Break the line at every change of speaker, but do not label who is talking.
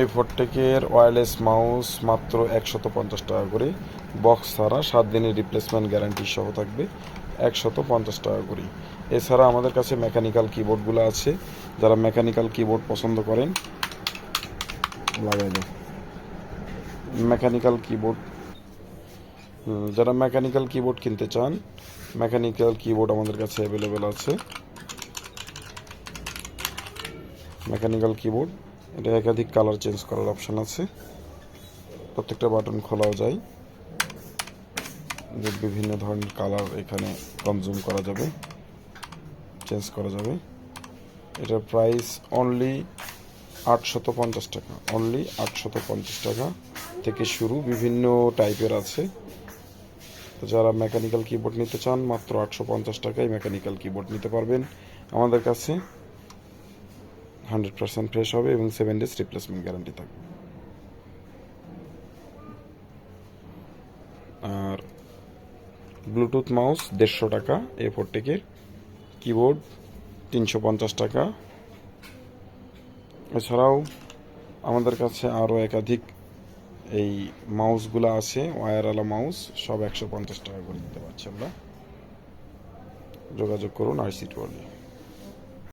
এই ফোরটেকের wireless mouse মাত্র একশত পঞ্চাশ টাকা করে। বক্স ছাড়া সাত দিনের রিপ্লেসমেন্ট গ্যারান্টি সহ থাকবে একশত পঞ্চাশ টাকা করে। এছাড়া আমাদের কাছে মেকানিক্যাল কিবোর্ডগুলো আছে। যারা মেকানিক্যাল কিবোর্ড পছন্দ করেন, লাগাই দেয় মেকানিক্যাল কিবোর্ড যারা মেকানিক্যাল কিবোর্ড কিনতে চান মেকানিক্যাল কিবোর্ড আমাদের কাছে অ্যাভেলেবেল আছে। মেকানিক্যাল কিবোর্ড এটা একাধিক কালার চেঞ্জ করার অপশান আছে। প্রত্যেকটা বাটন খোলাও যায়। যে বিভিন্ন ধরনের কালার এখানে কনজিউম করা যাবে চেঞ্জ করা যাবে। এটার প্রাইস অনলি আটশত পঞ্চাশ টাকা অনলি আটশত পঞ্চাশ টাকা থেকে শুরু বিভিন্ন টাইপের আছে। তো যারা মেকানিক্যাল কিবোর্ড নিতে চান, মাত্র আটশো পঞ্চাশ টাকায় মেকানিক্যাল কিবোর্ড নিতে পারবেন। আমাদের কাছে হান্ড্রেড পার্সেন্ট ফ্রেশ হবে এবং সেভেন ডেজ রিপ্লেসমেন্ট গ্যারান্টি থাকবে। আর ব্লুটুথ মাউস দেড়শো টাকা এ ফোর টেকের কিবোর্ড তিনশো পঞ্চাশ টাকা। এছাড়াও আমাদের কাছে আরও একাধিক এই মাউসগুলো আছে ওয়্যারওয়ালা মাউস সব একশো পঞ্চাশ টাকা করে দিতে পারছি আমরা। যোগাযোগ করুন আইসি টুয়ালি